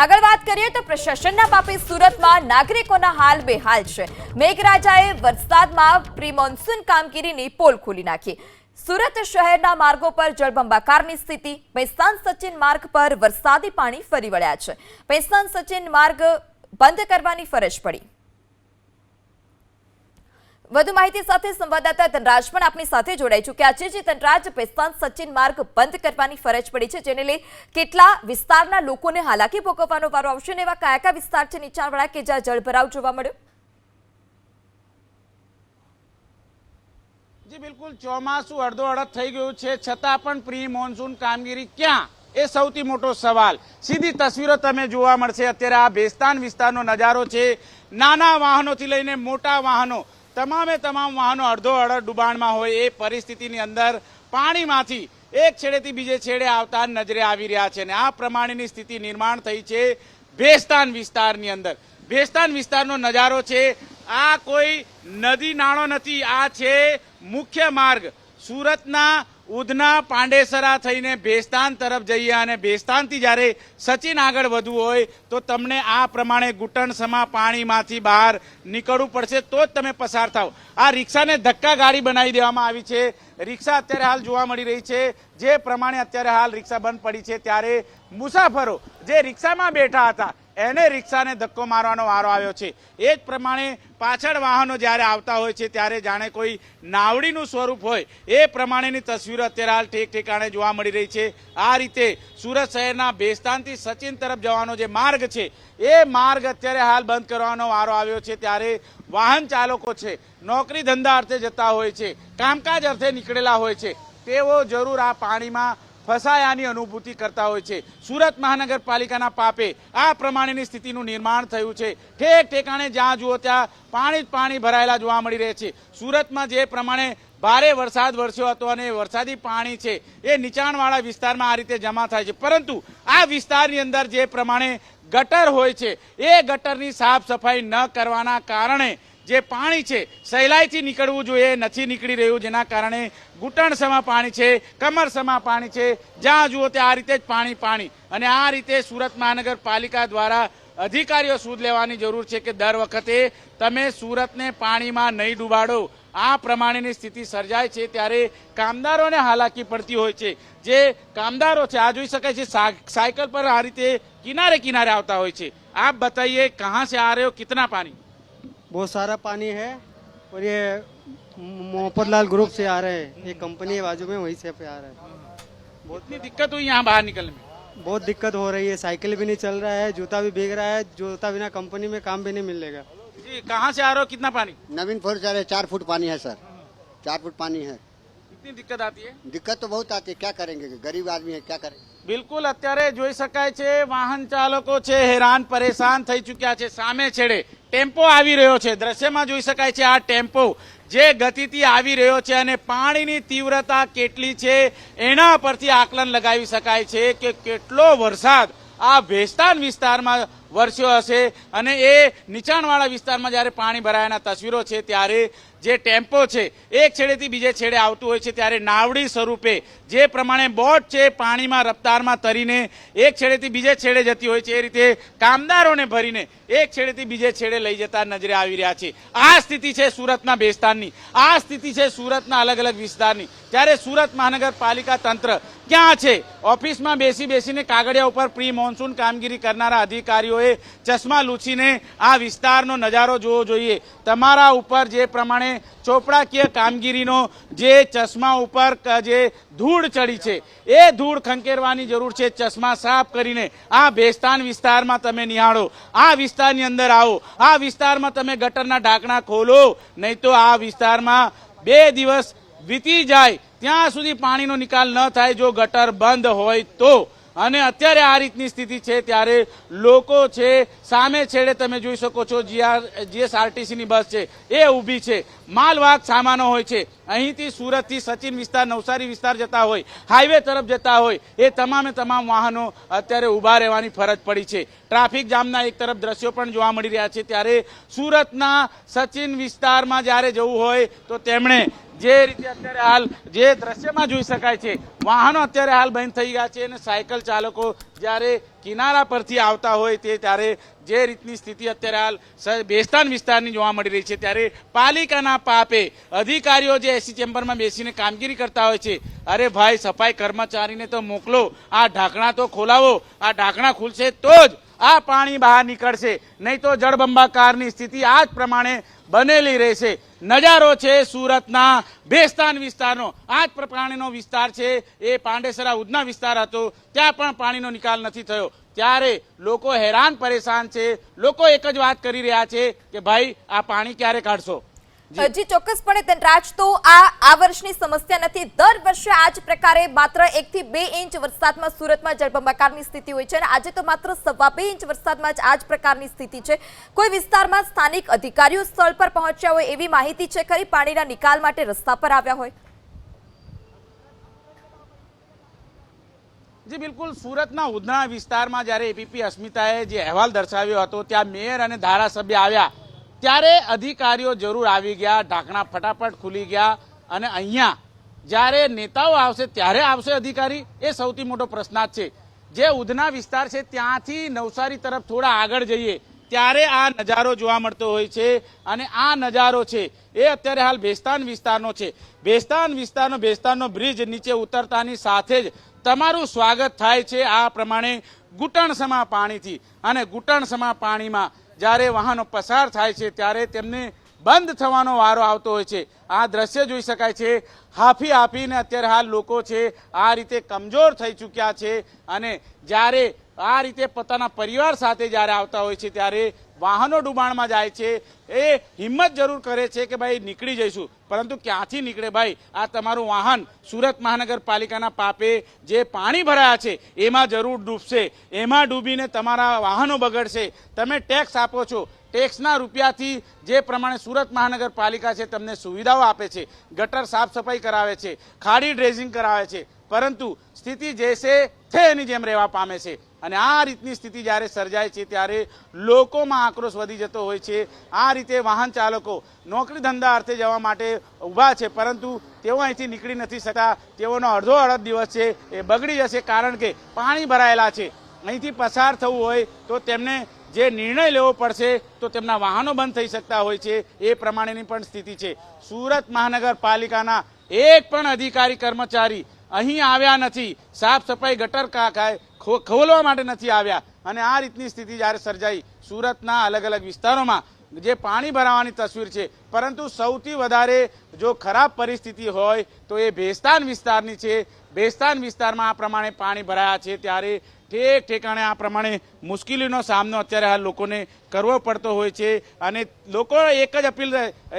આગળ વાત કરીએ તો પ્રશાસનના પાપે સુરતમાં નાગરિકોના હાલ બેહાલ છે. મેઘરાજાએ વરસાદમાં પ્રી મોન્સૂન કામગીરીની પોલ ખોલી નાખી. સુરત શહેરના માર્ગો પર જળબંબાકારની સ્થિતિ પૈસાન સચિન માર્ગ પર વરસાદી પાણી ફરી વળ્યા છે. પૈસાન સચિન માર્ગ બંધ કરવાની ફરજ પડી. વધુ માહિતી સાથે સંવાદદાતા ધનરાજ પણ આપણી સાથે જોડાઈ ચૂક્યા છે. જે ધનરાજ પેસ્તાન સચિન માર્ગ બંધ કરવાની ફરજ પડી છે, જેને લઈ કેટલા વિસ્તારના લોકોને હાલાકી ભોગવવાનો વારો આવશે ને એવા કયા કયા વિસ્તાર છે? નીચાણવાળા કે જ્યાં જળભરાવ જોવા મળ્યો? જી, બિલકુલ ચોમાસું અડધો અડધ થઈ ગયું છે. છતાં પણ પ્રી મોન્સૂન કામગીરી ક્યાં? એ સૌથી મોટો સવાલ. સીધી તસવીરો તમે જોવા મળશે. અત્યારે આ ભેસ્તાન વિસ્તારનો નજારો છે. નાના વાહનોથી લઈને મોટા વાહનો. તમામે તમામ વાહનો અડધો અડધ ડુબાણમાં હોય એ પરિસ્થિતિની અંદર પાણીમાંથી એક છેડેથી બીજે છેડે આવતા નજરે આવી રહ્યા છે અને આ પ્રમાણેની સ્થિતિ નિર્માણ થઈ છે ભેસ્તાન વિસ્તારની અંદર. ભેસ્તાન વિસ્તારનો નજારો છે, આ કોઈ નદી નાળો નથી, આ છે મુખ્ય માર્ગ. સુરતના ઉધના પાંડેસરા થઈને ભેસ્તાન તરફ જઈએ અને ભેસ્તાનથી જ્યારે સચિન આગળ વધવું હોય તો તમને આ પ્રમાણે ઘૂંટણસમા પાણીમાંથી બહાર નીકળવું પડશે, તો જ તમે પસાર થાવ. આ રિક્ષાને ધક્કા ગાડી બનાવી દેવામાં આવી છે. રિક્ષા અત્યારે હાલ જોવા મળી રહી છે. જે પ્રમાણે અત્યારે હાલ રિક્ષા બંધ પડી છે, ત્યારે મુસાફરો જે રિક્ષામાં બેઠા હતા એને રિક્ષાને ધક્કો મારવાનો વારો આવ્યો છે. એ જ પ્રમાણે પાછળ વાહનો જ્યારે આવતા હોય છે, ત્યારે જાણે કોઈ નાવડીનું સ્વરૂપ હોય. એ પ્રમાણેની તસવીરો અત્યારે હાલ ઠેક ઠેકાણે જોવા મળી રહી છે. આ રીતે સુરત શહેરના બેસ્તાનથી સચિન તરફ જવાનો જે માર્ગ છે, એ માર્ગ અત્યારે હાલ બંધ કરવાનો વારો આવ્યો છે. ત્યારે વાહન ચાલકો છે, નોકરી ધંધા અર્થે જતા હોય છે, કામકાજ અર્થે નીકળેલા હોય છે. તેઓ જરૂર આ પાણીમાં ફસાયાની અનુભૂતિ કરતા હોય છે. સુરત મહાનગરપાલિકાના પાપે આ પ્રમાણેની સ્થિતિનું નિર્માણ થયું છે. ઠેક ઠેકાણે જ્યાં જુઓ ત્યાં પાણી જ પાણી ભરાયેલા જોવા મળી રહે છે. સુરતમાં જે પ્રમાણે ભારે વરસાદ વરસ્યો હતો અને વરસાદી પાણી છે એ નીચાણવાળા વિસ્તારમાં આ રીતે જમા થાય છે. પરંતુ આ વિસ્તારની અંદર જે પ્રમાણે ગટર હોય છે, એ ગટરની સાફ સફાઈ ન કરવાના કારણે જે પાણી છે, સહેલાઈથી નીકળવું જોઈએ, નથી નીકળી રહ્યું, જેના કારણે ઘૂંટણસમાં પાણી છે કમરસમાં પાણી છે, જ્યાં જુઓ ત્યાં આ રીતે જ પાણી પાણી. અને આ રીતે સુરત મહાનગરપાલિકા દ્વારા અધિકારીઓ સૂદ લેવાની જરૂર છે કે દર વખતે તમે સુરતને પાણીમાં નહીં ડૂબાડો. આ પ્રમાણેની સ્થિતિ સર્જાય છે ત્યારે કામદારોને હાલાકી પડતી હોય છે. જે કામદારો છે, આ જોઈ શકાય છે સાયકલ પર આ રીતે કિનારે કિનારે આવતા હોય છે. આપ બતાઈએ કહાં સે આ રહ્યો, કિતના પાણી? बहुत सारा पानी है और ये मोहब्बतलाल ग्रुप से आ रहे हैं ये कंपनी है बाजू में वहीं से पे आ रहे हैं इतनी दिक्कत हुई यहाँ बाहर निकलने में बहुत दिक्कत हो रही है साइकिल भी नहीं चल रहा है जूता भी भीग रहा है जूता बिना कंपनी में काम भी नहीं मिलेगा जी कहाँ से आ रहे हो कितना पानी नवीन फोर चार है चार फुट पानी है सर चार फुट पानी है इतनी दिक्कत आती है दिक्कत तो बहुत आती है क्या करेंगे गरीब आदमी है क्या करें બિલકુલ અત્યારે જોઈ શકાય છે વાહન ચાલકો છે હેરાન પરેશાન થઈ ચૂક્યા છે સામે છેડે ટેમ્પો આવી રહ્યો છે. દ્રશ્યમાં જોઈ શકાય છે આ ટેમ્પો જે ગતિથી આવી રહ્યો છે અને પાણીની તીવ્રતા કેટલી છે એના પરથી આકલન લગાવી શકાય છે કે કેટલો વરસાદ આ ભેસ્તાન વિસ્તારમાં વરસ્યો હશે અને એ નીચાણવાળા વિસ્તારમાં જ્યારે પાણી ભરાયાના તસવીરો છે ત્યારે જે ટેમ્પો છે, એક છેડેથી બીજે છેડે આવતું હોય છે, ત્યારે નાવડી સ્વરૂપે જે પ્રમાણે બોટ છે પાણીમાં રફતારમાં તરીને એક છેડેથી બીજે છેડે જતી હોય છે, એ રીતે કામદારોને ભરીને એક છેડેથી બીજે છેડે લઈ જતા નજરે આવી રહ્યા છે. આ સ્થિતિ છે સુરતના બેસ્તાનની. આ સ્થિતિ છે સુરતના અલગ અલગ વિસ્તારની. ત્યારે સુરત મહાનગરપાલિકા તંત્ર ક્યાં છે? ઓફિસમાં બેસી બેસીને કાગળિયા ઉપર પ્રી મોન્સૂન કામગીરી કરનારા અધિકારીઓએ ચશ્મા લૂછીને આ વિસ્તારનો નજારો જોવો જોઈએ. તમારા ઉપર જે પ્રમાણે ચોપડાકીય કામગીરીનો જે ચશ્મા ઉપર જે ધૂળ ચડી છે, એ ધૂળ ખંકેરવાની જરૂર છે, ચશ્મા સાફ કરીને આ ભેસ્તાન વિસ્તારમાં તમે નિહાળો, આ વિસ્તારની અંદર આવો, આ વિસ્તારમાં તમે ગટરના ઢાંકણા ખોલો, નહીં તો આ વિસ્તારમાં બે દિવસ વીતી જાય, ત્યાં સુધી પાણીનો નિકાલ ન થાય જો ગટર બંધ હોય તો. અને અત્યારે આ રીતની સ્થિતિ છે, ત્યારે લોકો છે, સામે છેડે તમે જોઈ શકો છો, જીઆર, જીએસઆરટીસીની બસ છે, એ ઊભી છે. માલવાહક સામાનો હોય છે, અહીંથી સુરતથી સચિન વિસ્તાર, નવસારી વિસ્તાર જતા હોય, હાઈવે તરફ જતા હોય, એ તમામે તમામ વાહનો અત્યારે ઊભા રહેવાની ફરજ પડી છે. ટ્રાફિક જામના એક તરફ દ્રશ્યો પણ જોવા મળી રહ્યા છે, ત્યારે સુરતના સચિન વિસ્તારમાં જ્યારે જવું હોય, તો તેમણે જે રીતે અત્યારે હાલ જે દ્રશ્યમાં જોઈ શકાય છે, વાહનો અત્યારે હાલ બંધ થઈ ગયા છે અને સાયકલ ચાલકો જ્યારે કિનારા પરથી આવતા હોય તે ત્યારે જે રીતની સ્થિતિ અત્યારે હાલ બેસ્તાન વિસ્તારની જોવા મળી રહી છે. ત્યારે પાલિકાના પાપે અધિકારીઓ જે એસી ચેમ્બરમાં બેસીને કામગીરી કરતા હોય છે, અરે ભાઈ સફાઈ કર્મચારીને તો મોકલો, આ ઢાંકણા તો ખોલાવો, આ ઢાંકણા ખુલશે તો જ આ પાણી બહાર નીકળશે. નહીં તો જળબંબાકારની સ્થિતિ આ જ પ્રમાણે બનેલી રહેશે. નજારો છે સુરતના ભેસ્તાન વિસ્તારનો. આ જ પ્રમાણેનો વિસ્તાર છે, એ પાંડેસરા ઉધના વિસ્તાર હતો. ત્યાં પણ પાણીનો નિકાલ નથી થયો. ત્યારે લોકો હેરાન પરેશાન છે. લોકો એક જ વાત કરી રહ્યા છે કે ભાઈ, આ પાણી ક્યારે કાઢશો? જી. જી ચોક્કસપણે ધનરાજ તો આ આ વર્ષની સમસ્યા નથી. દર વર્ષે આ જ પ્રકારે માત્ર એક થી બે ઇંચ વરસાદમાં સુરતમાં જળબંબાકારની સ્થિતિ હોય છે અને આજે તો માત્ર સવા બે ઇંચ વરસાદમાં જ આ જ પ્રકારની સ્થિતિ છે. કોઈ વિસ્તારમાં સ્થાનિક અધિકારીઓ સ્થળ પર પહોંચ્યા હોય એવી માહિતી છે ખરી પાણીના નિકાલ માટે રસ્તા પર આવ્યા હોય. જે બિલકુલ. સુરતના ઉધના વિસ્તારમાં જ્યારે એપીપી અસ્મિતાએ જે અહેવાલ દર્શાવ્યો હતો ત્યાં મેયર અને ધારાસભ્ય આવ્યા. ત્યારે અધિકારીઓ જરૂર આવી ગયા, ઢાંકણા ફટાફટ ખુલી ગયા અને અહીંયા જ્યારે નેતાઓ આવશે, ત્યારે આવશે અધિકારી? એ સૌથી મોટો પ્રશ્નાર્થ છે. જે ઉધના વિસ્તાર છે, ત્યાંથી નવસારી તરફ થોડા આગળ જઈએ, ત્યારે આ નજારો જોવા મળતો હોય છે અને આ નજારો છે, એ અત્યારે હાલ ભેસ્તાન વિસ્તારનો છે. ભેસ્તાન વિસ્તારનો, ભેસ્તાનનો બ્રિજ નીચે ઉતરતાની સાથે જ તમારું સ્વાગત થાય છે આ પ્રમાણે ઘૂંટણસમા પાણીથી. અને ઘૂંટણસમા પાણીમાં જ્યારે વાહનો પસાર થાય છે, ત્યારે તેમને બંધ થવાનો વારો આવતો હોય છે. આ દ્રશ્ય જોઈ શકાય છે. હાફી હાફીને અત્યારે હાલ લોકો છે, આ રીતે કમજોર થઈ ચૂક્યા છે અને જ્યારે આ રીતે પોતાના પરિવાર સાથે જ્યારે આવતા હોય છે, ત્યારે વાહનો ડૂબાણમાં જાય છે, એ હિંમત જરૂર કરે છે કે ભાઈ નીકળી જઈશું. પરંતુ ક્યાંથી નીકળે ભાઈ? આ તમારું વાહન સુરત મહાનગરપાલિકાના પાપે જે પાણી ભરાયા છે, એમાં જરૂર ડૂબશે. એમાં ડૂબીને તમારા વાહનો બગડશે. તમે ટેક્સ આપો છો. ટેક્સના રૂપિયાથી જે પ્રમાણે સુરત મહાનગરપાલિકા છે, તમને સુવિધાઓ આપે છે. ગટર સાફ સફાઈ કરાવે છે. ખાડી ડ્રેઝિંગ કરાવે છે. પરંતુ સ્થિતિ જે છે તે એની જેમ રહેવા પામે છે. અને આ રીતની સ્થિતિ જ્યારે સર્જાય છે, ત્યારે લોકોમાં આક્રોશ વધી જતો હોય છે. આ રીતે વાહન ચાલકો નોકરી ધંધા અર્થે જવા માટે ઊભા છે, પરંતુ તેઓ અહીંથી નીકળી નથી શકતા. તેઓનો અડધો અડધ દિવસ છે, એ બગડી જશે કારણ કે પાણી ભરાયેલા છે. અહીંથી પસાર થવું હોય તો તેમને જે નિર્ણય લેવો પડશે, તો તેમના વાહનો બંધ થઈ શકતા હોય છે. એ પ્રમાણેની પણ સ્થિતિ છે. સુરત મહાનગરપાલિકાના એક પણ અધિકારી કર્મચારી અહીં આવ્યા નથી. સાફ સફાઈ ગટર કાંકાય ખોલવા માટે નથી આવ્યા. અને આ રીતની સ્થિતિ જ્યારે સર્જાઈ, સુરતના અલગ અલગ વિસ્તારોમાં જે પાણી ભરાવાની તસવીર છે, પરંતુ સૌથી વધારે જો ખરાબ પરિસ્થિતિ હોય, તો એ ભેસ્તાન વિસ્તારની છે. ભેસ્તાન વિસ્તારમાં આ પ્રમાણે પાણી ભરાયા છે ત્યારે ઠેક ઠેકાણે આ પ્રમાણે મુશ્કેલીનો સામનો અત્યારે હાલ લોકોને કરવો પડતો હોય છે. અને લોકો એક જ અપીલ,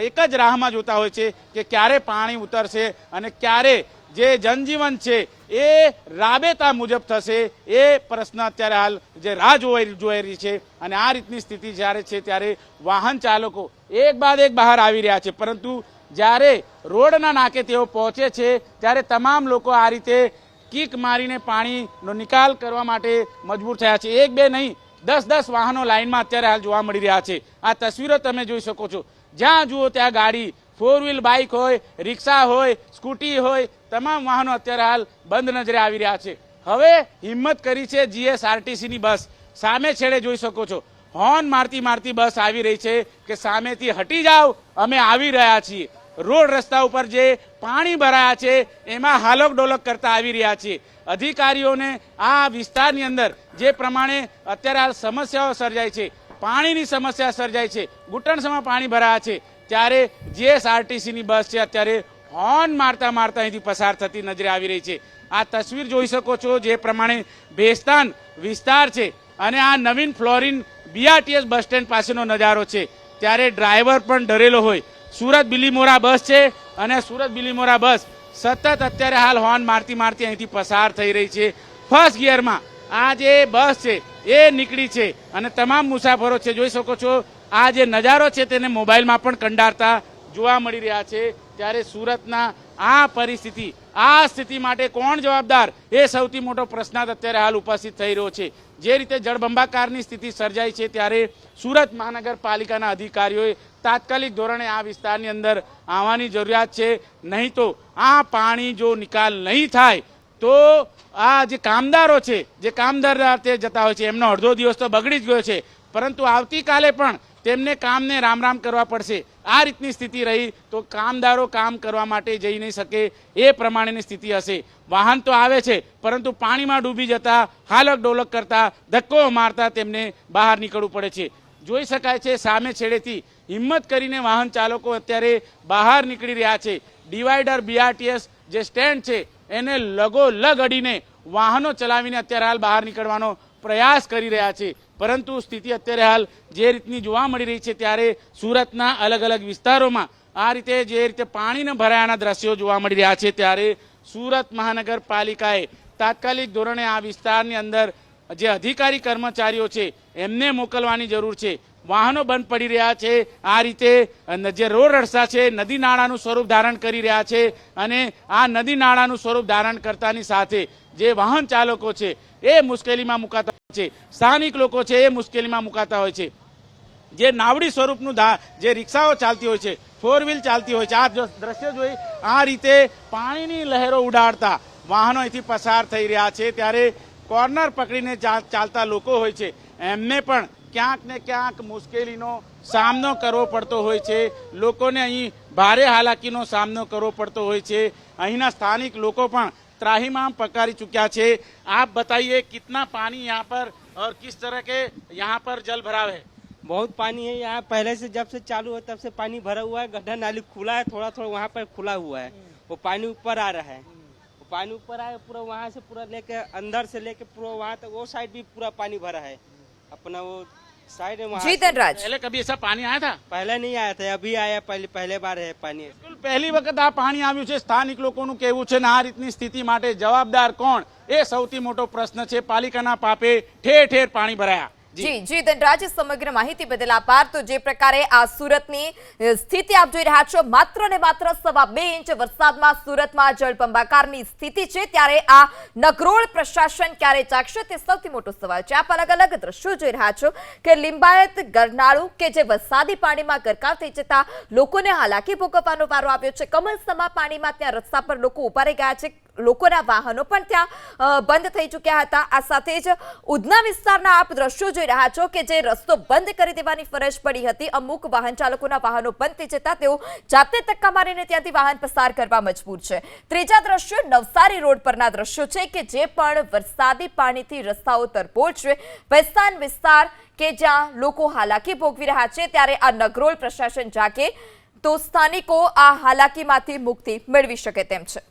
એક જ રાહમાં જોતા હોય છે કે ક્યારે પાણી ઉતરશે અને ક્યારે જે જનજીવન છે, એ રાબેતા મુજબ થશે. એ પ્રશ્ન અત્યારે હાલ જે રાહ જોવાઈ જોઈ રહી છે. અને આ રીતની સ્થિતિ જ્યારે છે, ત્યારે વાહન ચાલકો એક બાદ એક બહાર આવી રહ્યા છે. પરંતુ જ્યારે રોડના નાકે તેઓ પહોંચે છે, ત્યારે તમામ લોકો આ રીતે કીક મારીને પાણીનો નિકાલ કરવા માટે મજબૂર થયા છે. એક બે નહીં દસ દસ વાહનો લાઇનમાં અત્યારે હાલ જોવા મળી રહ્યા છે. આ તસવીરો તમે જોઈ શકો છો. જ્યાં જુઓ ત્યાં ગાડી ફોર વ્હીલ બાઇક હોય, રિક્ષા હોય, સ્કૂટી હોય તમામ વાહનો અત્યારે હાલ બંધ નજરે આવી રહ્યા છે. હવે હિંમત કરી છે જીએસઆરટીસીની બસ. સામે છેડે જોઈ શકો છો. હોર્ન મારતી મારતી બસ આવી રહી છે કે સામેથી હટી જાઓ, અમે આવી રહ્યા છીએ. રોડ રસ્તા ઉપર જે પાણી ભરાયા છે, એમાં હાલોક ડોલક કરતા આવી રહ્યા છે અધિકારીઓને આ વિસ્તારની અંદર જે પ્રમાણે અત્યારે હાલ સમસ્યાઓ સર્જાય છે, પાણીની સમસ્યા સર્જાય છે, ઘૂંટણસમાં પાણી ભરાયા છે, ત્યારે જીએસઆરટીસીની બસ છે અત્યારે હોર્ન મારતા મારતા અહીંથી પસાર થતી નજરે આવી રહી છે. આ તસવીર જોઈ શકો છો જે પ્રમાણે ભેસ્તાન વિસ્તાર છે અને આ નવીન ફ્લોરિન બીઆરટીએસ બસ સ્ટેન્ડ પાસેનો નજારો છે. ત્યારે ડ્રાઈવર પણ ડરેલો હોય. સુરત બિલીમોરા બસ છે અને સુરત બિલીમોરા બસ સતત અત્યારે હાલ હોર્ન મારતી મારતી અહીંથી પસાર થઈ રહી છે. ફર્સ્ટ ગિયરમાં આ જે બસ છે એ નીકળી છે અને તમામ મુસાફરો છે, જોઈ શકો છો, આ જે નજારો છે તેને મોબાઈલમાં પણ કંડારતા જોવા મળી રહ્યા છે. ત્યારે સુરતના આ પરિસ્થિતિ, આ સ્થિતિ માટે કોણ જવાબદાર? એ સૌથી મોટો પ્રશ્ન અત્યારે હાલ ઉપસ્થિત થઈ રહ્યો છે. જે રીતે જળબંબાકારની સ્થિતિ સર્જાઈ છે ત્યારે સુરત મહાનગરપાલિકાના અધિકારીઓએ તાત્કાલિક ધોરણે આ વિસ્તારની અંદર આવવાની જરૂરિયાત છે. નહીં તો આ પાણી જો નિકાલ નહીં થાય, તો આ જે કામદારો છે, જે કામદાર તે જતા હોય છે, એમનો અડધો દિવસ તો બગડી જ ગયો છે. પરંતુ આવતીકાલે પણ તેમને કામને રામ રામ કરવા પડશે. આ રીતની સ્થિતિ રહી તો કામદારો કામ કરવા માટે જઈ નહીં શકે, એ પ્રમાણેની સ્થિતિ હશે. વાહન તો આવે છે, પરંતુ પાણીમાં ડૂબી જતા, હાલક ડોલક કરતા, ધક્કો મારતા તેમને બહાર નીકળવું પડે છે. જોઈ શકાય છે, સામે છેડેથી હિંમત કરીને વાહન ચાલકો અત્યારે બહાર નીકળી રહ્યા છે. ડિવાઈડર બીઆરટીએસ જે સ્ટેન્ડ છે, એને લગો લગ અડીને વાહનો ચલાવીને અત્યારે હાલ બહાર નીકળવાનો પ્રયાસ કરી રહ્યા છે. પરંતુ સ્થિતિ અત્યારે હાલ જે રીતની જોવા મળી રહી છે ત્યારે સુરતના અલગ અલગ વિસ્તારોમાં આ રીતે જે રીતે પાણીને ભરાયાના દ્રશ્યો જોવા મળી રહ્યા છે ત્યારે સુરત મહાનગરપાલિકાએ તાત્કાલિક ધોરણે આ વિસ્તારની અંદર જે અધિકારી કર્મચારીઓ છે એમને મોકલવાની જરૂર છે. વાહનો બંધ પડી રહ્યા છે. આ રીતે જે રોડ રસ્તા છે, નદી નાળાનું સ્વરૂપ ધારણ કરી રહ્યા છે અને આ નદી નાળાનું સ્વરૂપ ધારણ કરતાની સાથે જે વાહન ચાલકો છે, એ મુશ્કેલીમાં મુકાતા હોય છે. સ્થાનિક લોકો છે, એ મુશ્કેલીમાં મુકાતા હોય છે. જે નાવડી સ્વરૂપનું ધા, જે રિક્ષાઓ ચાલતી હોય છે ફોર વ્હીલ ચાલતી હોય છે, આ દ્રશ્ય જોઈ આ રીતે પાણીની લહેરો ઉડાડતા વાહનો અહીંથી પસાર થઈ રહ્યા છે. ત્યારે કોર્નર પકડીને ચાલતા લોકો હોય છે. એમને પણ ક્યાંક ને ક્યાંક મુશ્કેલીનો સામનો કરવો પડતો હોય છે લોકોને અહીં ભારે હાલાકીનો સામનો કરવો પડતો હોય છે અહીંના સ્થાનિક લોકો પણ ત્રાહીમામ પકારી चुक्या છે आप बताइए कितना पानी यहाँ पर और किस तरह के यहाँ पर जल भराव है बहुत पानी है यहाँ पहले से जब से चालू है तब से पानी भरा हुआ है गड्ढा नाली खुला है थोड़ा थोड़ा वहाँ पर खुला हुआ है वो पानी ऊपर आ रहा है वो पानी ऊपर आया पूरा वहाँ से पूरा लेके अंदर से लेके पूरा वहाँ तक वो साइड भी पूरा पानी भरा है अपना वो साइड है वहाँ જી से- ધનરાજ पहले कभी ऐसा पानी आया था पहले नहीं आया था अभी आया पहले पहले बार है पानी બિલકુલ પહેલી વખત આ પાણી આવ્યું છે સ્થાનિક લોકોનું કહેવું છે ને આ રીતની સ્થિતિ માટે જવાબદાર કોણ એ સૌથી મોટો પ્રશ્ન છે પાલિકાના પાપે ઠેર ઠેર પાણી ભરાયા જી. જી ધનરાજ સમગ્ર માહિતી બદલ આભાર. તો જે પ્રકારે આ સુરતની સ્થિતિ આપ જોઈ રહ્યા છો, માત્ર ને માત્ર સવા બે ઇંચ વરસાદમાં સુરતમાં જળબંબાકારની સ્થિતિ છે. ત્યારે આ નગરોળ પ્રશાસન ક્યારે જાગશે તે સૌથી મોટો સવાલ છે. આપ અલગ અલગ દ્રશ્યો જોઈ રહ્યા છો કે લિંબાયત, ગરનાળું કે જે વરસાદી પાણીમાં ગરકાવ થઈ જતા લોકોને હાલાકી ભોગવવાનો વારો આવ્યો છે. કમલસમા પાણીમાં ત્યાં રસ્તા પર લોકો ઊભા રહી ગયા છે. લોકોના વાહનો પણ ત્યાં બંધ થઈ ચૂક્યા હતા. આ સાથે જ ઉધના વિસ્તારના આપ દ્રશ્યો જોઈ રહ્યા છો કે જે રસ્તો બંધ કરી દેવાની ફરજ પડી હતી, અમુક વાહન ચાલકોના વાહનો બંધ થઈ જતા તેઓ જાતે ધક્કા મારીને ત્યાંથી વાહન પસાર કરવા મજબૂર છે. ત્રીજા દ્રશ્યો નવસારી રોડ પરના દ્રશ્યો છે કે જે પણ વરસાદી પાણીથી રસ્તાઓ તરબોળ છે. વેસ્તાન વિસ્તાર કે જ્યાં લોકો હાલાકી ભોગવી રહ્યા છે, ત્યારે આ નગરોલ પ્રશાસન જાગે તો સ્થાનિકો આ હાલાકીમાંથી મુક્તિ મેળવી શકે તેમ છે.